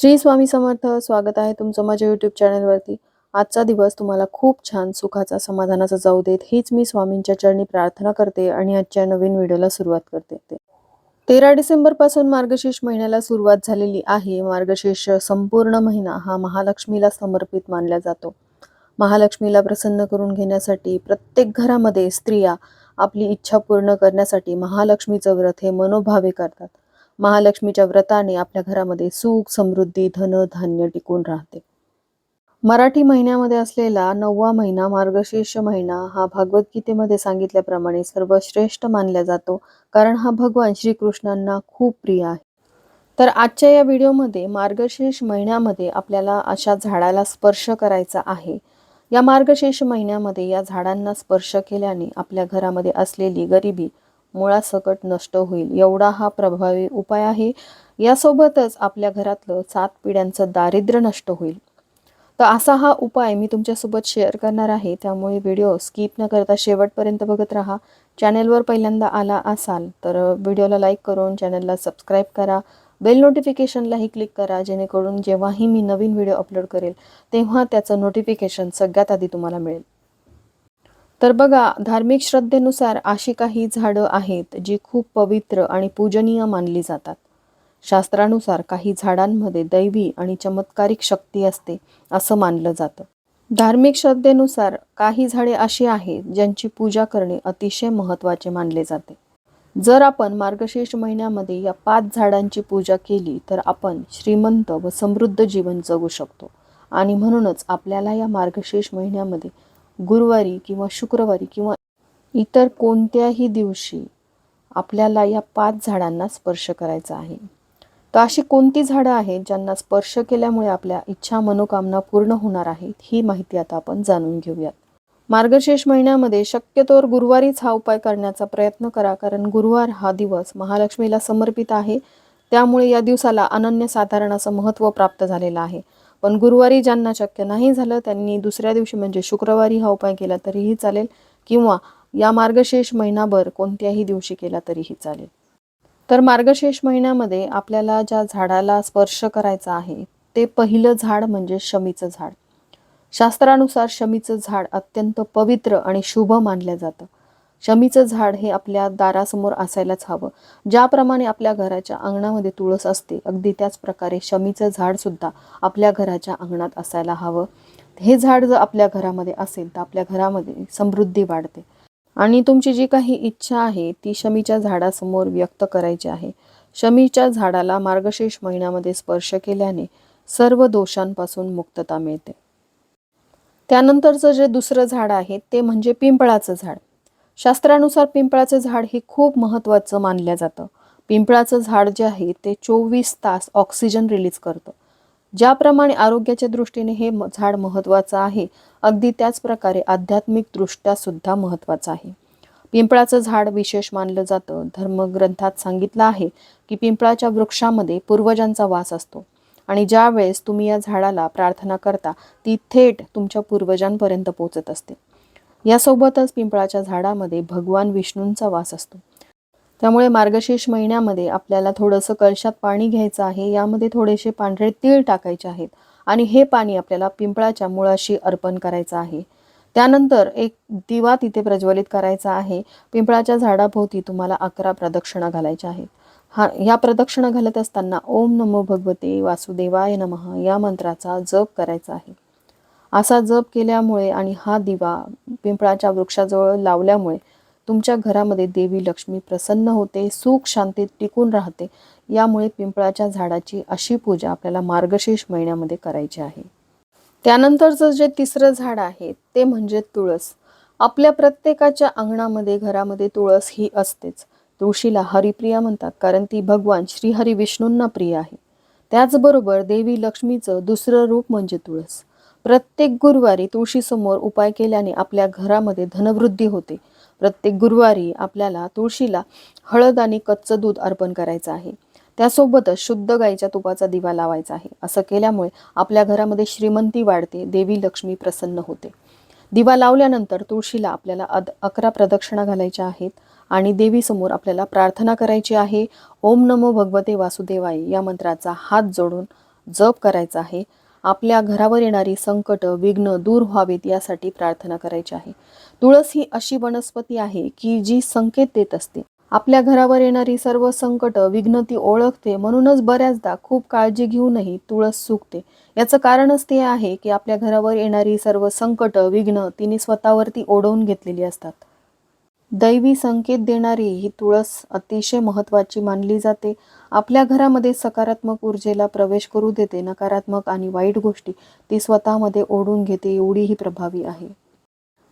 श्री स्वामी समर्थ स्वागत आहे तुमचं माझ्या यूट्यूब चॅनलवरती आजचा दिवस तुम्हाला खूप छान सुखाचा समाधानाचा जाऊ देत. हीच मी स्वामींच्या चरणी प्रार्थना करते आणि आजच्या नवीन व्हिडिओला सुरुवात करते. तेरा डिसेंबरपासून मार्गशीर्ष महिन्याला सुरुवात झालेली आहे. मार्गशीर्ष संपूर्ण महिना हा महालक्ष्मीला समर्पित मानला जातो. महालक्ष्मीला प्रसन्न करून घेण्यासाठी प्रत्येक घरामध्ये स्त्रिया आपली इच्छा पूर्ण करण्यासाठी महालक्ष्मीचं व्रत हे मनोभावे करतात. महालक्ष्मीच्या व्रताने आपल्या घरामध्ये सुख समृद्धी धन धान्य टिकून राहते. मराठी महिन्यामध्ये असलेला नववा महिना मार्गशीर्ष महिना हा भगवद्गीतेमध्ये सांगितल्याप्रमाणे सर्वश्रेष्ठ मानला जातो कारण हा भगवान श्रीकृष्णांना खूप प्रिय आहे. तर आजच्या या व्हिडिओमध्ये मार्गशीर्ष महिन्यामध्ये आपल्याला अशा झाडाला स्पर्श करायचा आहे. या मार्गशीर्ष महिन्यामध्ये या झाडांना स्पर्श केल्याने आपल्या घरामध्ये असलेली गरिबी मुळासकट नष्ट होईल. एवढा हा प्रभावी उपाय आहे. यासोबतच आपल्या घरातलं सात पिढ्यांचं दारिद्र्य नष्ट होईल. तर असा हा उपाय मी तुमच्यासोबत शेअर करणार आहे. त्यामुळे व्हिडिओ स्किप न करता शेवटपर्यंत बघत राहा. चॅनेलवर पहिल्यांदा आला असाल तर व्हिडिओला लाईक करून चॅनलला सबस्क्राईब करा. बेल नोटिफिकेशनलाही क्लिक करा. जेणेकरून जेव्हाही मी नवीन व्हिडिओ अपलोड करेल तेव्हा त्याचं नोटिफिकेशन सगळ्यात आधी तुम्हाला मिळेल. तर बघा धार्मिक श्रद्धेनुसार अशी काही झाडं आहेत जी खूप पवित्र आणि पूजनीय मानली जातात. शास्त्रानुसार काही झाडांमध्ये दैवी आणि चमत्कारिक शक्ती असते असं मानलं जातं. धार्मिक श्रद्धेनुसार काही झाडे अशी आहेत ज्यांची पूजा करणे अतिशय महत्त्वाचे मानले जाते. जर आपण मार्गशीर्ष महिन्यामध्ये या पाच झाडांची पूजा केली तर आपण श्रीमंत व समृद्ध जीवन जगू शकतो. आणि म्हणूनच आपल्याला या मार्गशीर्ष महिन्यामध्ये गुरुवारी किंवा शुक्रवारी किंवा इतर कोणत्याही दिवशी आपल्याला या पाच झाडांना स्पर्श करायचा आहे. तर अशी कोणती झाडं आहेत ज्यांना स्पर्श केल्यामुळे आपल्या इच्छा मनोकामना पूर्ण होणार आहेत ही माहिती आता आपण जाणून घेऊयात. मार्गशीर्ष महिन्यामध्ये शक्यतोवर गुरुवारीच हा उपाय करण्याचा प्रयत्न करा कारण गुरुवार हा दिवस महालक्ष्मीला समर्पित आहे. त्यामुळे या दिवसाला अनन्यसाधारण असं महत्त्व प्राप्त झालेलं आहे. पण गुरुवारी ज्यांना शक्य नाही झालं त्यांनी दुसऱ्या दिवशी म्हणजे शुक्रवारी हा उपाय केला तरीही चालेल किंवा या मार्गशीर्ष महिनाभर कोणत्याही दिवशी केला तरीही चालेल. तर मार्गशीर्ष महिन्यामध्ये आपल्याला ज्या झाडाला स्पर्श करायचा आहे ते पहिलं झाड म्हणजे शमीचं झाड. शास्त्रानुसार शमीचं झाड अत्यंत पवित्र आणि शुभ मानलं जातं. शमीचं झाड हे आपल्या दारासमोर असायलाच हवं. ज्याप्रमाणे आपल्या घराच्या अंगणामध्ये तुळस असते अगदी त्याच प्रकारे शमीचं झाडसुद्धा आपल्या घराच्या अंगणात असायला हवं. हे झाड जर आपल्या घरामध्ये असेल तर आपल्या घरामध्ये समृद्धी वाढते. आणि तुमची जी काही इच्छा आहे ती शमीच्या झाडासमोर व्यक्त करायची आहे. शमीच्या झाडाला मार्गशीर्ष महिन्यामध्ये स्पर्श केल्याने सर्व दोषांपासून मुक्तता मिळते. त्यानंतरचं जे दुसरं झाड आहे ते म्हणजे पिंपळाचं झाड. शास्त्रानुसार पिंपळाचं झाड हे खूप महत्त्वाचं मानलं जातं. पिंपळाचं झाड जे आहे ते चोवीस तास ऑक्सिजन रिलीज करतं. ज्याप्रमाणे आरोग्याच्या दृष्टीने हे झाड महत्त्वाचं आहे अगदी त्याचप्रकारे आध्यात्मिकदृष्ट्यासुद्धा आध्यात्मिकदृष्ट्या सुद्धा महत्त्वाचं आहे. पिंपळाचं झाड विशेष मानलं जातं. धर्मग्रंथात सांगितलं आहे की पिंपळाच्या वृक्षामध्ये पूर्वजांचा वास असतो आणि ज्यावेळेस तुम्ही या झाडाला प्रार्थना करता ती थेट तुमच्या पूर्वजांपर्यंत पोचत असते. यासोबतच पिंपळाच्या झाडामध्ये भगवान विष्णूंचा वास असतो. त्यामुळे मार्गशीर्ष महिन्यामध्ये आपल्याला थोडंसं कलशात पाणी घ्यायचं आहे यामध्ये थोडेसे पांढरे तीळ टाकायचे आहेत आणि हे पाणी आपल्याला पिंपळाच्या मुळाशी अर्पण करायचं आहे. त्यानंतर एक दिवा तिथे प्रज्वलित करायचा आहे. पिंपळाच्या झाडाभोवती तुम्हाला अकरा प्रदक्षिणा घालायच्या आहेत. हा ह्या प्रदक्षिणा घालत असताना ओम नमो भगवते वासुदेवाय नमः या मंत्राचा जप करायचा आहे. असा जप केल्यामुळे आणि हा दिवा पिंपळाच्या वृक्षाजवळ लावल्यामुळे तुमच्या घरामध्ये देवी लक्ष्मी प्रसन्न होते सुख शांतीत टिकून राहते. यामुळे पिंपळाच्या झाडाची अशी पूजा आपल्याला मार्गशीर्ष महिन्यामध्ये करायची आहे. त्यानंतरचं जे तिसरं झाड आहे ते म्हणजे तुळस. आपल्या प्रत्येकाच्या अंगणामध्ये घरामध्ये तुळस ही असतेच. तुळशीला हरिप्रिया म्हणतात कारण ती भगवान श्रीहरी विष्णूंना प्रिय आहे. त्याचबरोबर देवी लक्ष्मीचं दुसरं रूप म्हणजे तुळस. प्रत्येक गुरुवारी तुळशीसमोर उपाय केल्याने आपल्या घरामध्ये धनवृद्धी होते. प्रत्येक गुरुवारी आपल्याला तुळशीला हळद आणि कच्चं दूध अर्पण करायचं आहे. त्यासोबतच शुद्ध गाईच्या तुपाचा दिवा लावायचा आहे. असं केल्यामुळे आपल्या घरामध्ये श्रीमंती वाढते देवी लक्ष्मी प्रसन्न होते. दिवा लावल्यानंतर तुळशीला आपल्याला अद अकरा प्रदक्षिणा घालायच्या आहेत आणि देवीसमोर आपल्याला प्रार्थना करायची आहे. ओम नमो भगवते वासुदेवाय या मंत्राचा हात जोडून जप करायचा आहे. आपल्या घरावर येणारी संकट विघ्न दूर व्हावीत यासाठी प्रार्थना करायची आहे. तुळस ही अशी वनस्पती आहे की जी संकेत देत असते. आपल्या घरावर येणारी सर्व संकट विघ्न ती ओळखते म्हणूनच बऱ्याचदा खूप काळजी घेऊनही तुळस सुकते. याचं कारणच ते आहे की आपल्या घरावर येणारी सर्व संकट विघ्न तिने स्वतःवरती ओढवून घेतलेली असतात. दैवी संकेत देणारी ही तुळस अतिशय महत्त्वाची मानली जाते. आपल्या घरामध्ये सकारात्मक ऊर्जेला प्रवेश करू देते नकारात्मक आणि वाईट गोष्टी ती स्वतःमध्ये ओढून घेते एवढी ही प्रभावी आहे.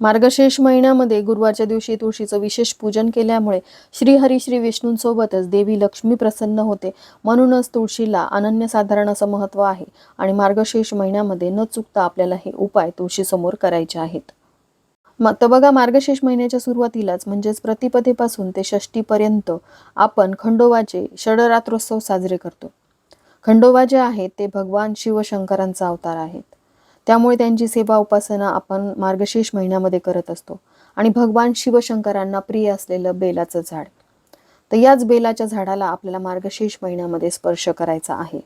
मार्गशीर्ष महिन्यामध्ये गुरुवारच्या दिवशी तुळशीचं विशेष पूजन केल्यामुळे श्रीहरी श्री विष्णूंसोबतच देवी लक्ष्मी प्रसन्न होते. म्हणूनच तुळशीला अनन्यसाधारण असं महत्त्व आहे आणि मार्गशीर्ष महिन्यामध्ये न चुकता आपल्याला हे उपाय तुळशीसमोर करायचे आहेत. मग तर बघा मार्गशीर्ष महिन्याच्या सुरुवातीलाच म्हणजेच प्रतिपदेपासून ते षष्टीपर्यंत आपण खंडोबाचे षडरात्रोत्सव साजरे करतो. खंडोबा जे आहेत ते भगवान शिवशंकरांचा अवतार आहेत. त्यामुळे त्यांची सेवा उपासना आपण मार्गशीर्ष महिन्यामध्ये करत असतो. आणि भगवान शिवशंकरांना प्रिय असलेलं बेलाचं झाड. तर याच बेलाच्या झाडाला आपल्याला मार्गशीर्ष महिन्यामध्ये स्पर्श करायचा आहे.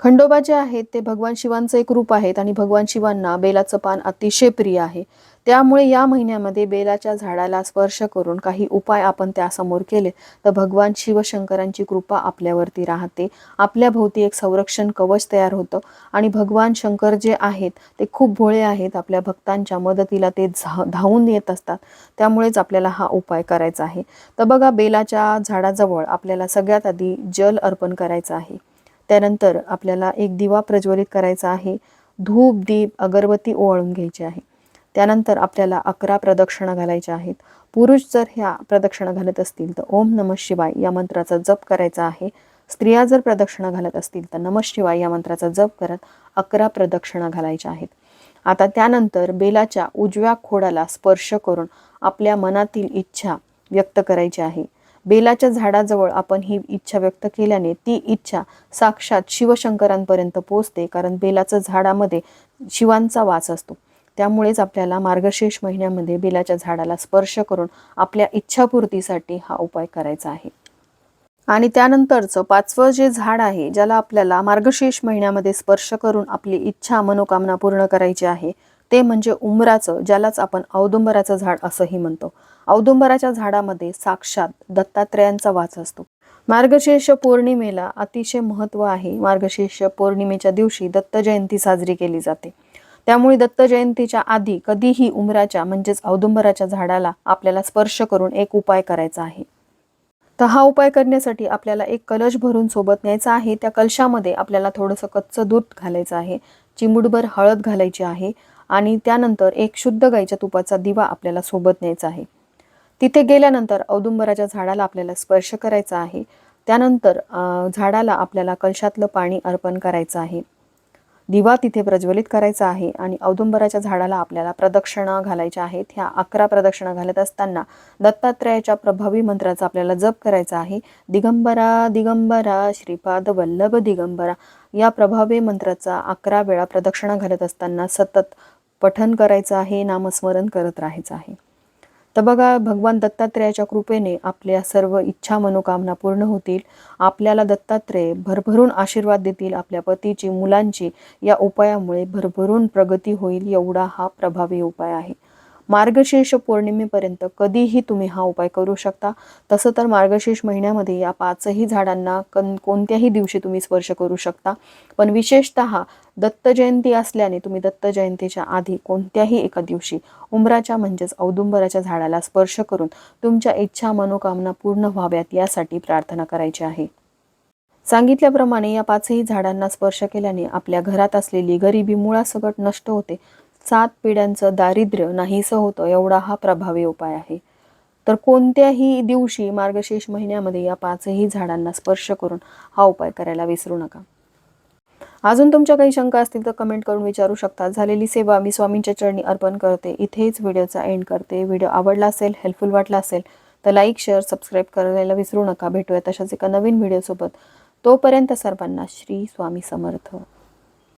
खंडोबा जे आहेत ते भगवान शिवांचं एक रूप आहेत आणि भगवान शिवांना बेलाचं पान अतिशय प्रिय आहे. त्यामुळे या महिन्यामध्ये बेलाच्या झाडाला स्पर्श करून काही उपाय आपण त्यासमोर केले तर भगवान शिवशंकरांची कृपा आपल्यावरती राहते. आपल्या भोवती एक संरक्षण कवच तयार होतं आणि भगवान शंकर जे आहेत ते खूप भोळे आहेत. आपल्या भक्तांच्या मदतीला ते झा धावून येत असतात. त्यामुळेच आपल्याला हा उपाय करायचा आहे. तर बघा बेलाच्या झाडाजवळ आपल्याला सगळ्यात आधी जल अर्पण करायचं आहे. त्यानंतर आपल्याला एक दिवा प्रज्वलित करायचा आहे. धूप दीप अगरबत्ती ओवाळून घ्यायची आहे. त्यानंतर आपल्याला अकरा प्रदक्षिणा घालायच्या आहेत. पुरुष जर ह्या प्रदक्षिणा घालत असतील तर ओम नम शिवाय या मंत्राचा जप करायचा आहे. स्त्रिया जर प्रदक्षिणा घालत असतील तर नम शिवाय या मंत्राचा जप करत अकरा प्रदक्षिणा घालायच्या आहेत. आता त्यानंतर बेलाच्या उजव्या खोडाला स्पर्श करून आपल्या मनातील इच्छा व्यक्त करायची आहे. बेलाच्या झाडाजवळ आपण ही इच्छा व्यक्त केल्याने ती इच्छा साक्षात शिवशंकरांपर्यंत पोचते कारण बेलाचं झाडामध्ये शिवांचा वास असतो. त्यामुळेच आपल्याला मार्गशीर्ष महिन्यामध्ये बेलाच्या झाडाला स्पर्श करून आपल्या इच्छापूर्तीसाठी हा उपाय करायचा आहे. आणि त्यानंतरचं पाचवं जे झाड आहे ज्याला आपल्याला मार्गशीर्ष महिन्यामध्ये स्पर्श करून आपली इच्छा मनोकामना पूर्ण करायची आहे ते म्हणजे उमराचं ज्यालाच आपण औदुंबराचं झाड असंही म्हणतो. औदुंबराच्या झाडामध्ये साक्षात दत्तात्रयांचा वास असतो. मार्गशीर्ष पौर्णिमेला अतिशय महत्त्व आहे. मार्गशीर्ष पौर्णिमेच्या दिवशी दत्त जयंती साजरी केली जाते. त्यामुळे दत्त जयंतीच्या आधी कधीही उमराच्या म्हणजेच औदुंबराच्या झाडाला आपल्याला स्पर्श करून एक उपाय करायचा आहे. तर हा उपाय करण्यासाठी आपल्याला एक कलश भरून सोबत न्यायचा आहे. त्या कलशामध्ये आपल्याला थोडंसं कच्चं दूध घालायचं आहे चिमुडभर हळद घालायची आहे आणि त्यानंतर एक शुद्ध गाईच्या तुपाचा दिवा आपल्याला सोबत न्यायचा आहे. तिथे गेल्यानंतर औदुंबराच्या झाडाला आपल्याला स्पर्श करायचा आहे. त्यानंतर झाडाला आपल्याला कलशातलं पाणी अर्पण करायचं आहे. दिवा तिथे प्रज्वलित करायचा आहे आणि औदुंबराच्या झाडाला आपल्याला प्रदक्षिणा घालायच्या आहेत. ह्या अकरा प्रदक्षिणा घालत असताना दत्तात्रयाच्या प्रभावी मंत्राचा आपल्याला जप करायचा आहे. दिगंबरा दिगंबरा श्रीपाद वल्लभ दिगंबरा या प्रभावी मंत्राचा अकरा वेळा प्रदक्षिणा घालत असताना सतत पठन करायचं आहे नामस्मरण करत राहायचं आहे. तर बघा भगवान दत्तात्रेयाच्या कृपेने आपल्या सर्व इच्छा मनोकामना पूर्ण होतील. आपल्याला दत्तात्रेय भरभरून आशीर्वाद देतील. आपल्या पतीची मुलांची या उपायामुळे भरभरून प्रगती होईल एवढा हा प्रभावी उपाय आहे. मार्गशीर्ष पौर्णिमेपर्यंत कधीही तुम्ही हा उपाय करू शकता. तसं तर मार्गशीर्ष महिन्यामध्ये या पाचही झाडांना कन कोणत्याही दिवशी तुम्ही स्पर्श करू शकता. पण विशेषत दत्त जयंती असल्याने तुम्ही दत्त जयंतीच्या आधी कोणत्याही एका दिवशी उमराच्या म्हणजेच औदुंबराच्या झाडाला स्पर्श करून तुमच्या इच्छा मनोकामना पूर्ण व्हाव्यात यासाठी प्रार्थना करायची आहे. सांगितल्याप्रमाणे या पाचही झाडांना स्पर्श केल्याने आपल्या घरात असलेली गरिबी मुळासकट नष्ट होते. सात पिढ्यांचं दारिद्र्य नाहीसं होतं एवढा हा प्रभावी उपाय आहे. तर कोणत्याही दिवशी मार्गशीर्ष महिन्यामध्ये या पाचही झाडांना स्पर्श करून हा उपाय करायला विसरू नका. अजून तुमच्या काही शंका असतील तर कमेंट करून विचारू शकता. झालेली सेवा मी स्वामींच्या चरणी अर्पण करते. इथेच व्हिडिओचा एंड करते. व्हिडिओ आवडला असेल हेल्पफुल वाटला असेल तर लाईक शेअर सबस्क्राईब करायला विसरू नका. भेटूया तशाच एका नवीन व्हिडिओसोबत. तोपर्यंत सर्वांना श्री स्वामी समर्थ.